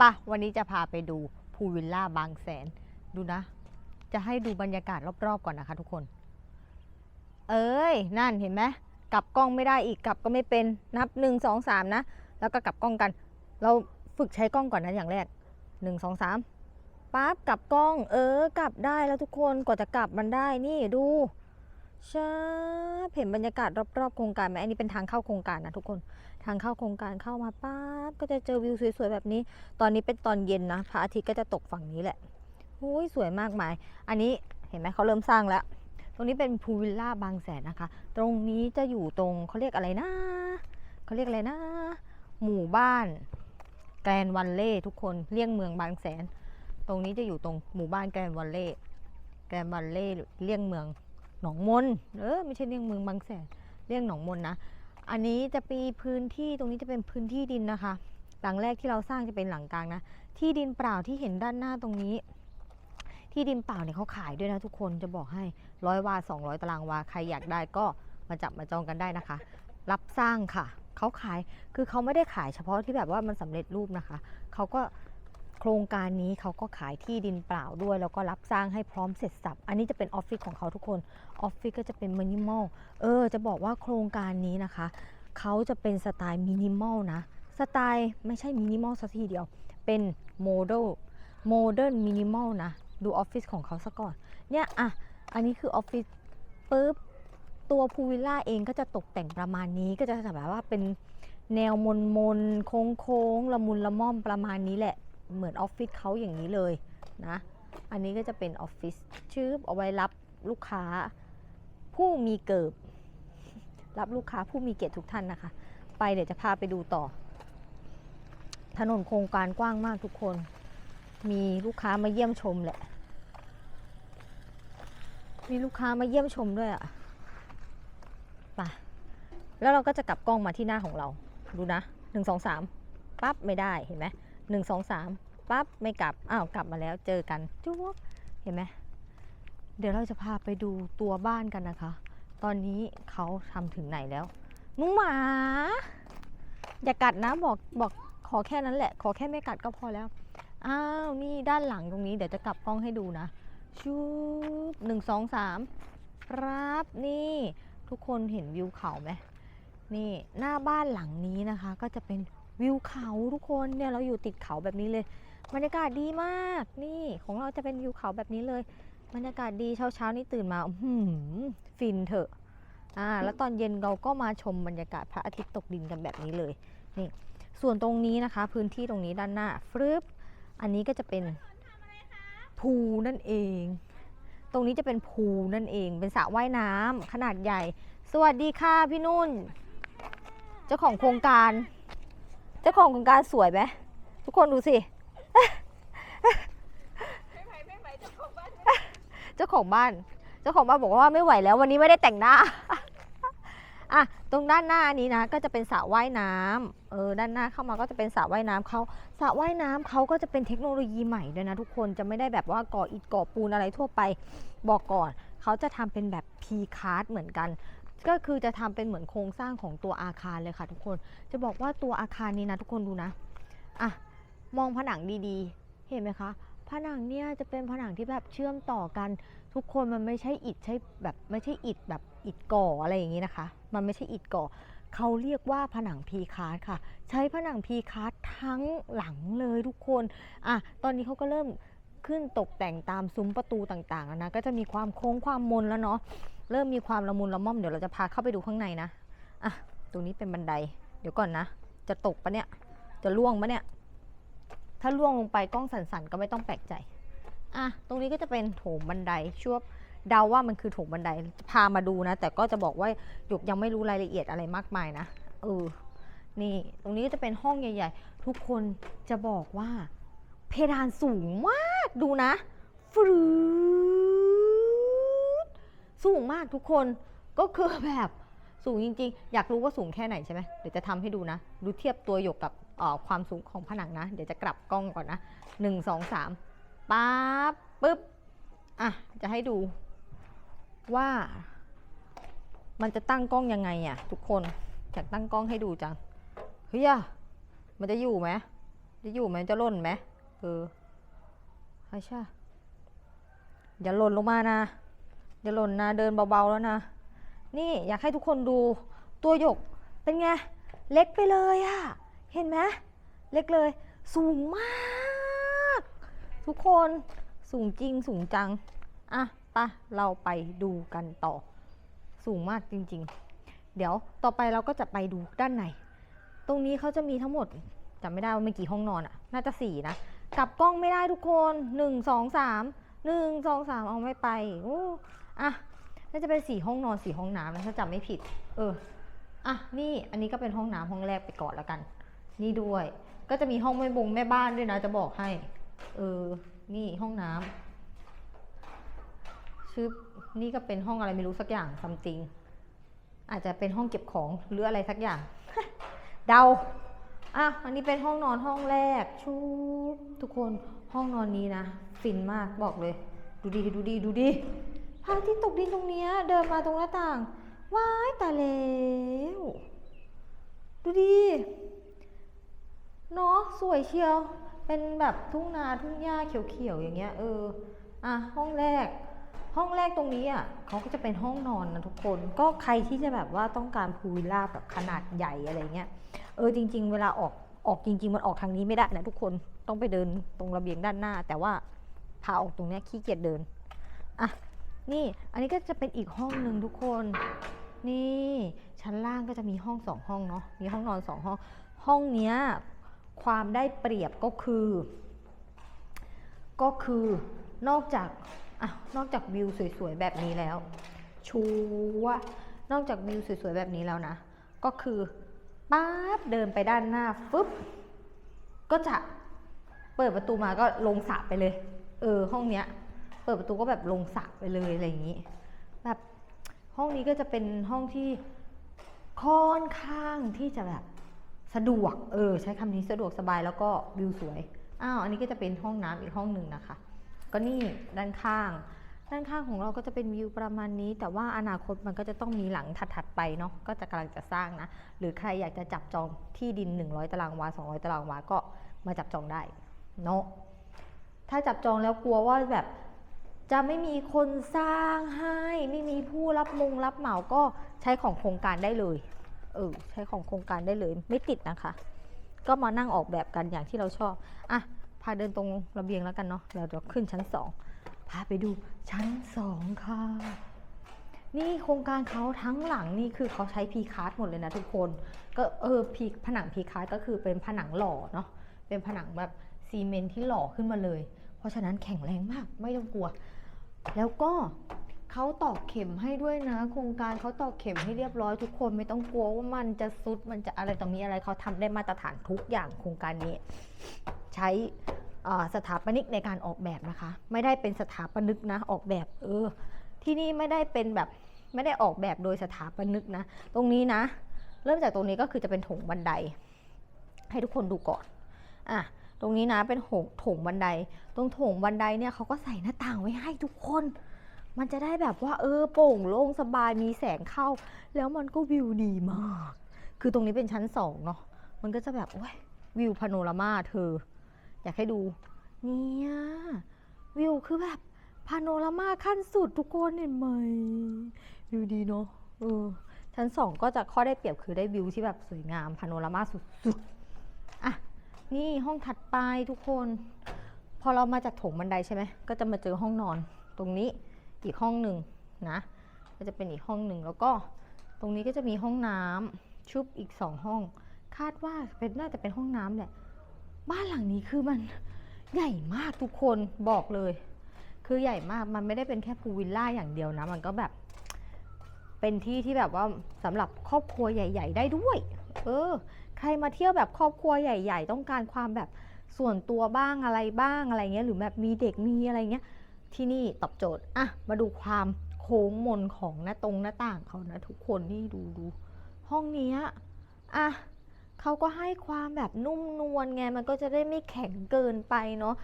ปะวันนี้จะพาไปดูพูลวิลล่าบางแสน ดูนะ จะให้ดูบรรยากาศรอบๆก่อนนะคะทุกคน เอ้ย นั่นเห็นไหมกลับกล้องไม่ได้อีกกลับก็ไม่เป็นนับหนึ่งสองสามนะ แล้วก็กลับกล้องกัน เราฝึกใช้กล้องก่อนนะอย่างแรกหนึ่งสองสามปั๊บกลับกล้อง เออกลับได้แล้วทุกคนกว่าจะกลับมันได้นี่ดู ชาบเห็นบรรยากาศรอบๆโครงการไหมอันนี้เป็นทางเข้าโครงการนะทุกคน ทางเข้าโครงการเข้ามาปั๊บก็จะเจอวิวสวยๆแบบนี้ ตอนนี้เป็นตอนเย็นนะพระอาทิตย์ก็จะตกฝั่งนี้แหละโอ้ยสวยมากมาย อันนี้เห็นไหมเขาเริ่มสร้างแล้ว ตรงนี้เป็นพูลวิลล่าบางแสนนะคะ ตรงนี้จะอยู่ตรงเขาเรียกอะไรนะเขาเรียกอะไรนะ หมู่บ้านแกรนวันเล่ทุกคนเลี่ยงเมืองบางแสน ตรงนี้จะอยู่ตรงหมู่บ้านแกรนวันเล่แกรนวันเล่เลี่ยงเมือง หนองมนเออไม่ใช่เลี่ยงเมืองบางแสนเลี่ยงหนองมนนะอันนี้จะมีพื้นที่ตรงนี้จะเป็นพื้นที่ดินนะคะ หลังแรกที่เราสร้างจะเป็นหลังกลางนะที่ดินเปล่าที่เห็นด้านหน้าตรงนี้ ที่ดินเปล่าเนี่ยเขาขายด้วยนะทุกคนจะบอกให้ร้อยวา200ตารางวาใครอยากได้ก็มาจับมาจองกันได้นะคะ รับสร้างค่ะเขาขายคือเขาไม่ได้ขายเฉพาะที่แบบว่ามันสำเร็จรูปนะคะเขาก็ โครงการนี้เขาก็ขายที่ดินเปล่าด้วย แล้วก็รับสร้างให้พร้อมเสร็จสับ อันนี้จะเป็นออฟฟิศของเขาทุกคนออฟฟิศก็จะเป็นมินิมอลเออ จะบอกว่าโครงการนี้นะคะ เขาจะเป็นสไตล์มินิมอลนะสไตล์ไม่ใช่มินิมอลสักทีเดียว เป็นโมเดลโมเดิร์นมินิมอลนะ ดูออฟฟิศของเขาซะก่อน เนี่ยอะ อันนี้คือออฟฟิศปุ๊บ ตัวพูวิลล่าเองก็จะตกแต่งประมาณนี้ก็จะแบบว่าเป็นแนวมนมนโค้งโค้งละมุนละม่อมประมาณนี้แหละ เหมือนออฟฟิศเขาอย่างนี้เลยนะ อันนี้ก็จะเป็นออฟฟิศชื่อเอาไว้รับลูกค้าผู้มีเกิบ รับลูกค้าผู้มีเกียรติทุกท่านนะคะ ไปเดี๋ยวจะพาไปดูต่อ ถนนโครงการกว้างมากทุกคน มีลูกค้ามาเยี่ยมชมแหละ มีลูกค้ามาเยี่ยมชมด้วยอะ่ะไปแล้วเราก็จะกลับกล้องมาที่หน้าของเรา ดูนะหนึ่งสองสามปั๊บไม่ได้เห็นไหม หนึ่งสองสามปั๊บไม่กลับอ้าวกลับมาแล้วเจอกันจุ๊บเห็นไหมเดี๋ยวเราจะพาไปดูตัวบ้านกันนะคะ ตอนนี้เขาทำถึงไหนแล้วนุ้งหมา อย่ากัดนะบอกบอกขอแค่นั้นแหละ ขอแค่ไม่กัดก็พอแล้วอ้าวนี่ด้านหลังตรงนี้เดี๋ยวจะกลับกล้องให้ดูนะชูบหนึ่งสองสามครับนี่ทุกคนเห็นวิวเขาไหมนี่หน้าบ้านหลังนี้นะคะ ก็จะเป็น วิวเขาทุกคนเนี่ยเราอยู่ติดเขาแบบนี้เลยบรรยากาศดีมากนี่ของเราจะเป็นวิวเขาแบบนี้เลยบรรยากาศดีเช้าเช้าๆนี่ตื่นมาอื้อหือฟินเถอะอ่าแล้วตอนเย็นเราก็มาชมบรรยากาศพระอาทิตย์ตกดินกันแบบนี้เลยนี่ส่วนตรงนี้นะคะ พื้นที่ตรงนี้ด้านหน้าฟรึบอันนี้ก็จะเป็นพูนั่นเอง ตรงนี้จะเป็นพูนั่นเอง เป็นสระว่ายน้ำขนาดใหญ่ สวัสดีค่ะพี่นุ่น เจ้าของโครงการ เจ้าของโครงการสวยไหมทุกคนดูสิเจ้าของบ้าน เจ้าของบ้านบอกว่าไม่ไหวแล้ว วันนี้ไม่ได้แต่งหน้า อะ ตรงด้านหน้านี้นะ ก็จะเป็นสระว่ายน้ำเออ ด้านหน้าเข้ามาก็จะเป็นสระว่ายน้ำเขาสระว่ายน้ำเขาก็จะเป็นเทคโนโลยีใหม่ด้วยนะทุกคน จะไม่ได้แบบว่าก่ออิฐก่อปูนอะไรทั่วไป บอกก่อน เขาจะทำเป็นแบบ P card เหมือนกัน ก็คือจะทำเป็นเหมือนโครงสร้างของตัวอาคารเลยค่ะทุกคน จะบอกว่าตัวอาคารนี้นะทุกคนดูนะ อะ มองผนังดีๆ เห็นไหมคะ ผนังเนี่ยจะเป็นผนังที่แบบเชื่อมต่อกัน ทุกคนมันไม่ใช่อิฐใช่แบบไม่ใช่อิฐแบบอิฐก่ออะไรอย่างนี้นะคะ มันไม่ใช่อิฐก่อ เขาเรียกว่าผนังพีคาร์ดค่ะ ใช้ผนังพีคาร์ดทั้งหลังเลยทุกคน อะ ตอนนี้เขาก็เริ่มขึ้นตกแต่งตามซุ้มประตูต่างๆแล้วนะ ก็จะมีความโค้งความมนแล้วเนาะ เริ่มมีความละมุนละม่อมเดี๋ยวเราจะพาเข้าไปดูข้างในนะอะตรงนี้เป็นบันได เดี๋ยวก่อนนะ จะตกปะเนี่ย จะล่วงปะเนี่ย ถ้าล่วงลงไปกล้องสั่นๆ ก็ไม่ต้องแปลกใจอะตรงนี้ก็จะเป็นโถงบันไดชั่วเดาว่ามันคือโถงบันไดพามาดูนะ แต่ก็จะบอกว่าหยกยังไม่รู้รายละเอียดอะไรมากมายนะเออนี่ ตรงนี้ก็จะเป็นห้องใหญ่ ๆ ทุกคนจะบอกว่า เพดานสูงมากดูนะฟรื สูงมากทุกคนก็คือแบบสูงจริงๆ อยากรู้ว่าสูงแค่ไหนใช่ไหมเดี๋ยวจะทำให้ดูนะ ดูเทียบตัวหยกกับความสูงของผนังนะ เดี๋ยวจะกลับกล้องก่อนนะหนึ่งสองสามปั๊บปึ๊บอะจะให้ดูว่า มันจะตั้งกล้องยังไงอะ ทุกคนอยากตั้งกล้องให้ดูจังเฮ้ยมันจะอยู่ไหมจะอยู่ไหมจะล่นไหมเออใช่ใช่อย่าหล่นลงมานะ อย่าหล่นนะเดินเบาๆแล้วนะ นี่อยากให้ทุกคนดูตัวหยกเป็นไง เล็กไปเลยอะเห็นไหมเล็กเลย สูงมาก ทุกคนสูงจริงสูงจัง อะปะเราไปดูกันต่อ สูงมากจริง ๆ เดี๋ยวต่อไปเราก็จะไปดูด้านใน ตรงนี้เขาจะมีทั้งหมดจำไม่ได้ว่ามีกี่ห้องนอนอะน่าจะสี่นะกลับกล้องไม่ได้ทุกคนหนึ่งสองสาม หนึ่งสองสามเอาไม่ไปโอ้อะน่าจะเป็นสี่ห้องนอนสี่ห้องน้ำนะถ้าจำไม่ผิด เอออะนี่อันนี้ก็เป็นห้องน้ำห้องแรกไปก่อนแล้วกัน นี่ด้วย ก็จะมีห้องแม่บงแม่บ้านด้วยนะจะบอกให้ เออ นี่ห้องน้ำชื่อนี่ก็เป็นห้องอะไรไม่รู้สักอย่างซัมติงอาจจะเป็นห้องเก็บของหรืออะไรสักอย่าง เดาอะอันนี้เป็นห้องนอนห้องแรกชูบทุกคน ห้องนอนนี้นะ ฟินมากบอกเลย ดูดีดูดีดูดีพระอาทิตย์ตกดินตรงเนี้ย เดินมาตรงหน้าต่าง ว้ายตาแล้วดูดีเนาะสวยเชียว เป็นแบบทุ่งนาทุ่งหญ้าเขียวๆอย่างเงี้ย เออ อะห้องแรก ห้องแรกตรงนี้อะเขาก็จะเป็นห้องนอนนะทุกคน ก็ใครที่จะแบบว่าต้องการพูลวิลล่าแบบขนาดใหญ่อะไรเงี้ย เออจริง ๆ เวลาออก ออกจริง ๆ มันออกทางนี้ไม่ได้นะทุกคนต้องไปเดินตรงระเบียงด้านหน้า แต่ว่าพาออกตรงเนี้ยขี้เกียจเดินอะนี่อันนี้ก็จะเป็นอีกห้องหนึ่งทุกคน นี่ชั้นล่างก็จะมีห้องสองห้องเนาะมีห้องนอนสองห้อง ห้องเนี้ยความได้เปรียบก็คือ ก็คือนอกจากอะนอกจากวิวสวยๆแบบนี้แล้ว ชัว นอกจากวิวสวยๆแบบนี้แล้วนะ ก็คือ ป๊าบเดินไปด้านหน้าฟึบก็จะเปิดประตูมาก็ลงสระไปเลย เออ ห้องเนี้ย เปิดประตูก็แบบลงสระไปเลยอะไรอย่างนี้ แบบห้องนี้ก็จะเป็นห้องที่ค่อนข้างที่จะแบบสะดวก เออ ใช้คำนี้สะดวกสบายแล้วก็วิวสวย อ้าว อันนี้ก็จะเป็นห้องน้ำอีกห้องหนึ่งนะคะ ก็นี่ด้านข้าง ด้านข้างของเราก็จะเป็นวิวประมาณนี้ แต่ว่าอนาคตมันก็จะต้องมีหลังถัดๆไปเนาะก็จะกำลังจะสร้างนะ หรือใครอยากจะจับจองที่ดิน 100 ตารางวา 200 ตารางวาก็มาจับจองได้เนาะถ้าจับจองแล้วกลัวว่าแบบจะไม่มีคนสร้างให้ ไม่มีผู้รับมงรับเหมาก็ใช้ของโครงการได้เลยเออใช้ของโครงการได้เลยไม่ติดนะคะ ก็มานั่งออกแบบกันอย่างที่เราชอบอะพาเดินตรงระเบียงแล้วกันเนาะเราจะขึ้นชั้นสอง พาไปดูชั้นสองค่ะ นี่โครงการเขาทั้งหลังนี่คือเขาใช้พีคาร์ดหมดเลยนะทุกคน ก็เออพีผนังพีคาร์ดก็คือเป็นผนังหล่อเนาะ เป็นผนังแบบซีเมนที่หล่อขึ้นมาเลย เพราะฉะนั้นแข็งแรงมากไม่ต้องกลัว แล้วก็เขาตอกเข็มให้ด้วยนะ โครงการเขาตอกเข็มให้เรียบร้อยทุกคนไม่ต้องกลัวว่ามันจะซุดมันจะอะไรต่อมีอะไรเขาทำได้มาตรฐานทุกอย่างโครงการนี้ ใช้ สถาปนิกในการออกแบบนะคะ ไม่ได้เป็นสถาปนิกนะออกแบบเออที่นี่ไม่ได้เป็นแบบไม่ได้ออกแบบโดยสถาปนิกนะ ตรงนี้นะ เริ่มจากตรงนี้ก็คือจะเป็นโถงบันได ให้ทุกคนดูก่อนอะตรงนี้นะเป็นโถงโถงบันได ตรงโถงบันไดเนี่ยเขาก็ใส่หน้าต่างไว้ให้ทุกคน มันจะได้แบบว่าเออโปร่งโล่งสบายมีแสงเข้า แล้วมันก็วิวดีมาก คือตรงนี้เป็นชั้นสองเนาะมันก็จะแบบโอ้ยวิวพาโนรามาเธอ อยากให้ดูเนี่ยวิวคือแบบพาโนรามาขั้นสุดทุกคนเห็นไหมวิวดีเนาะเออชั้นสองก็จะข้อได้เปรียบคือได้วิวที่แบบสวยงามพาโนรามาสุดๆอะนี่ห้องถัดไปทุกคน พอเรามาจากโถงบันไดใช่ไหมก็จะมาเจอห้องนอนตรงนี้อีกห้องหนึ่งนะก็จะเป็นอีกห้องหนึ่งแล้วก็ตรงนี้ก็จะมีห้องน้ำชุบอีกสองห้อง คาดว่าเป็นน่าจะเป็นห้องน้ำแหละ บ้านหลังนี้คือมันใหญ่มากทุกคนบอกเลย คือใหญ่มากมันไม่ได้เป็นแค่พูลวิลล่าอย่างเดียวนะ มันก็แบบ เป็นที่ที่แบบว่าสำหรับครอบครัวใหญ่ ๆ ได้ด้วย เออ ใครมาเที่ยวแบบครอบครัวใหญ่ ๆ ต้องการความแบบส่วนตัวบ้างอะไรบ้างอะไรเงี้ยหรือแบบมีเด็กมีอะไรเงี้ยที่นี่ตอบโจทย์อะมาดูความโค้งมนของหน้าตรงหน้าต่างเขานะทุกคนนี่ดูดูห้องนี้อะ เขาก็ให้ความแบบนุ่มนวลไงมันก็จะได้ไม่แข็งเกินไปเนาะ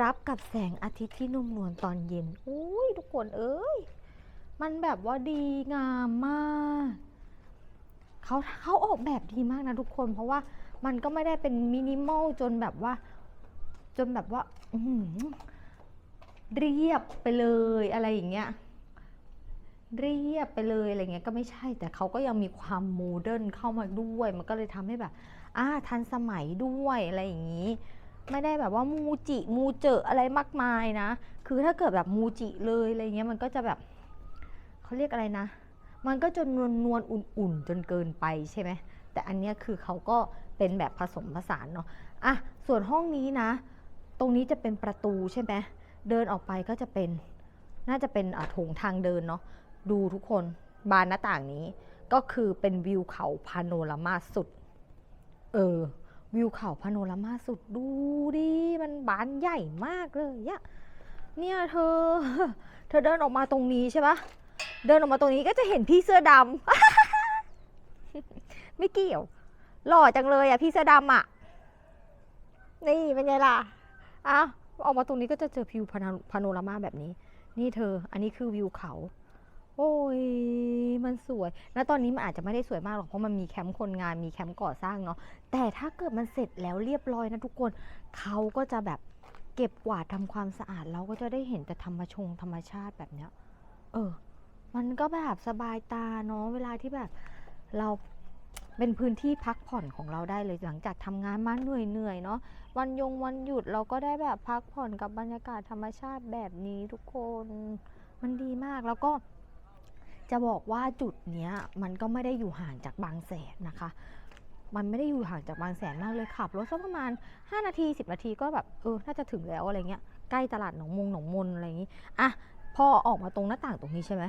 รับกับแสงอาทิตย์ที่นุ่มนวลตอนเย็นอุ้ยทุกคนเอ้ยมันแบบว่าดีงามมากเขาเขาออกแบบดีมากนะทุกคน เพราะว่ามันก็ไม่ได้เป็นมินิมอลจนแบบว่า จนแบบว่าเรียบไปเลยอะไรอย่างเงี้ย เรียบไปเลยอะไรเงี้ยก็ไม่ใช่ แต่เขาก็ยังมีความโมเดิร์นเข้ามาด้วย มันก็เลยทำให้แบบอ่าทันสมัยด้วยอะไรอย่างนี้ ไม่ได้แบบว่ามูจิมูเจออะไรมากมายนะ คือถ้าเกิดแบบมูจิเลยอะไรเงี้ยมันก็จะแบบเขาเรียกอะไรนะ มันก็จะนวลนวลๆอุ่นๆ จนเกินไปใช่ไหมแต่อันเนี้ยคือเขาก็เป็นแบบผสมผสานเนาะอะส่วนห้องนี้นะ ตรงนี้จะเป็นประตูใช่ไหมเดินออกไปก็จะเป็นน่าจะเป็นอะโถงทางเดินเนาะ ดูทุกคนบานหน้าต่างนี้ก็คือเป็นวิวเขาพาโนรามาสุด เออ วิวเขาพาโนรามาสุดดูดิมันบานใหญ่มากเลยอะเนี่ยเธอ เธอเดินออกมาตรงนี้ใช่ปะเดินออกมาตรงนี้ก็จะเห็นพี่เสื้อดำไม่เกี่ยว หล่อจังเลยอะพี่เสื้อดำอะนี่เป็นไงล่ะอะออกมาตรงนี้ก็จะเจอวิวพาโนรามาแบบนี้ นี่เธอ อันนี้คือวิวเขา โอ้ย มันสวยแล้วตอนนี้มันอาจจะไม่ได้สวยมากหรอก เพราะมันมีแคมป์คนงาน มีแคมป์ก่อสร้างเนาะ แต่ถ้าเกิดมันเสร็จแล้วเรียบร้อยนะทุกคน เขาก็จะแบบเก็บกวาดทำความสะอาด เราก็จะได้เห็นแต่ธรรมชงธรรมชาติแบบเนี้ย เออ มันก็แบบสบายตาเนาะ เวลาที่แบบเราเป็นพื้นที่พักผ่อนของเราได้เลยหลังจากทำงานมาเหนื่อยๆเนาะวันยงวันหยุดเราก็ได้แบบพักผ่อนกับบรรยากาศธรรมชาติแบบนี้ทุกคน มันดีมากแล้วก็ จะบอกว่าจุดเนี้ยมันก็ไม่ได้อยู่ห่างจากบางแสนนะคะ มันไม่ได้อยู่ห่างจากบางแสนมากเลยขับรถสักประมาณ 5 นาที 10 นาทีก็แบบเออน่าจะถึงแล้วอะไรเงี้ยใกล้ตลาดหนองมงหนองมนอะไรอย่างงี้อะพอออกมาตรงหน้าต่างตรงนี้ใช่ไหม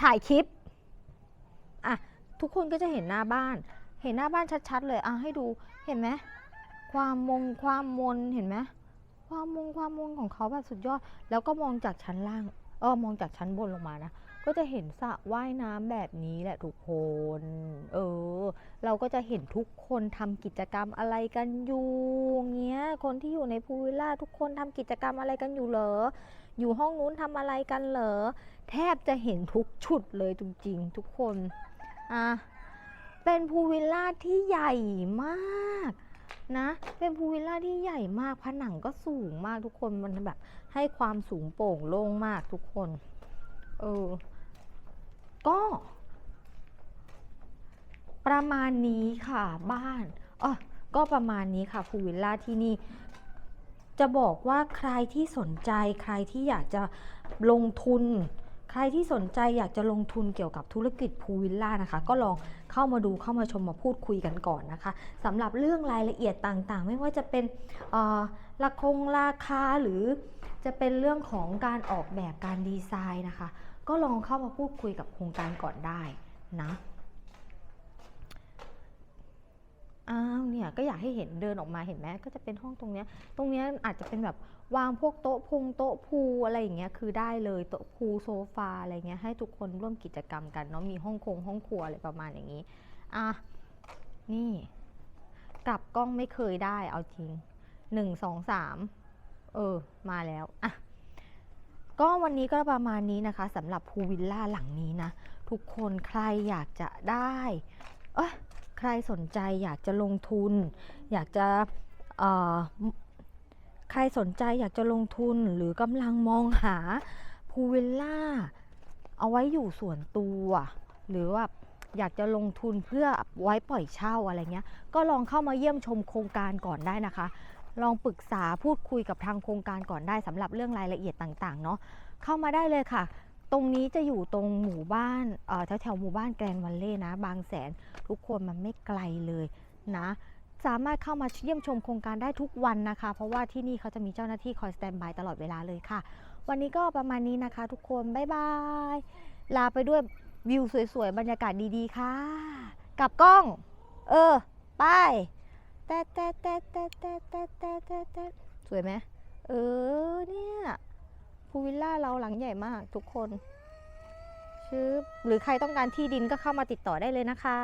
ถ่ายคลิปอะทุกคนก็จะเห็นหน้าบ้าน เห็นหน้าบ้านชัดๆเลยอะให้ดูเห็นไหมความมงความมนเห็นไหมความมงความมนของเขาแบบสุดยอด แล้วก็มองจากชั้นล่าง เออมองจากชั้นบนลงมานะ ก็จะเห็นสระว่ายน้ำแบบนี้แหละทุกคน เออ เราก็จะเห็นทุกคนทำกิจกรรมอะไรกันอยู่เงี้ย คนที่อยู่ในพูลวิลล่าทุกคนทำกิจกรรมอะไรกันอยู่เหรอ อยู่ห้องนู้นทำอะไรกันเหรอ แทบจะเห็นทุกชุดเลยจริงๆทุกคน อะ เป็นพูลวิลล่าที่ใหญ่มาก นะเป็นพูวิลล่าที่ใหญ่มากผนังก็สูงมากทุกคนมันแบบ ให้ความสูงโปร่งโล่งมากทุกคนเออก็ประมาณนี้ค่ะบ้านอ๋อก็ประมาณนี้ค่ะพูวิลล่าที่นี่ จะบอกว่าใครที่สนใจใครที่อยากจะลงทุน ใครที่สนใจอยากจะลงทุนเกี่ยวกับธุรกิจพูลวิลล่านะคะ ก็ลองเข้ามาดูเข้ามาชมมาพูดคุยกันก่อนนะคะสำหรับเรื่องรายละเอียดต่างๆ ไม่ว่าจะเป็นราคงราคาหรือจะเป็นเรื่องของการออกแบบการดีไซน์นะคะ ก็ลองเข้ามาพูดคุยกับโครงการก่อนได้นะอ้าวเนี่ยก็อยากให้เห็นเดินออกมาเห็นไหมก็จะเป็นห้องตรงเนี้ยตรงเนี้ยอาจจะเป็นแบบ วางพวกโต๊ะพงโต๊ะพูอะไรอย่างเงี้ยคือได้เลยโต๊ะพูโซฟาอะไรเงี้ยให้ทุกคนร่วมกิจกรรมกันเนาะมีห้องคงห้องครัวอะไรประมาณอย่างนี้อะนี่กลับกล้องไม่เคยได้เอาจริงหนึ่งสองสามเออมาแล้วอะก็วันนี้ก็ประมาณนี้นะคะสำหรับพูลวิลล่าหลังนี้นะ ทุกคนใครอยากจะได้เอ้ยใครสนใจอยากจะลงทุน อยากจะเอ่อ ใครสนใจอยากจะลงทุนหรือกำลังมองหาพูวิลล่า เอาไว้อยู่ส่วนตัว หรือว่าอยากจะลงทุนเพื่อไว้ปล่อยเช่าอะไรเงี้ย ก็ลองเข้ามาเยี่ยมชมโครงการก่อนได้นะคะ ลองปรึกษาพูดคุยกับทางโครงการก่อนได้สำหรับเรื่องรายละเอียดต่างๆเนาะเข้ามาได้เลยค่ะ ตรงนี้จะอยู่ตรงหมู่บ้านแถวๆหมู่บ้านแกรนวัลเล่นะ บางแสนทุกคนมันไม่ไกลเลยนะ สามารถเข้ามาเยี่ยมชมโครงการได้ทุกวันนะคะ เพราะว่าที่นี่เขาจะมีเจ้าหน้าที่คอยสแตนบายตลอดเวลาเลยค่ะ วันนี้ก็ประมาณนี้นะคะ ทุกคนบ๊ายบาย ลาไปด้วยวิวสวยๆ บรรยากาศดีๆ ค่ะกลับกล้อง เออ ไปแต๊ะแต๊ะแต๊ะแต๊ะแต๊ะแต๊ะแต๊ะแต๊ะแต๊ะสวยไหมเออ เนี่ยพูลวิลล่าเราหลังใหญ่มากทุกคนชื่อหรือใครต้องการที่ดินก็เข้ามาติดต่อได้เลยนะคะ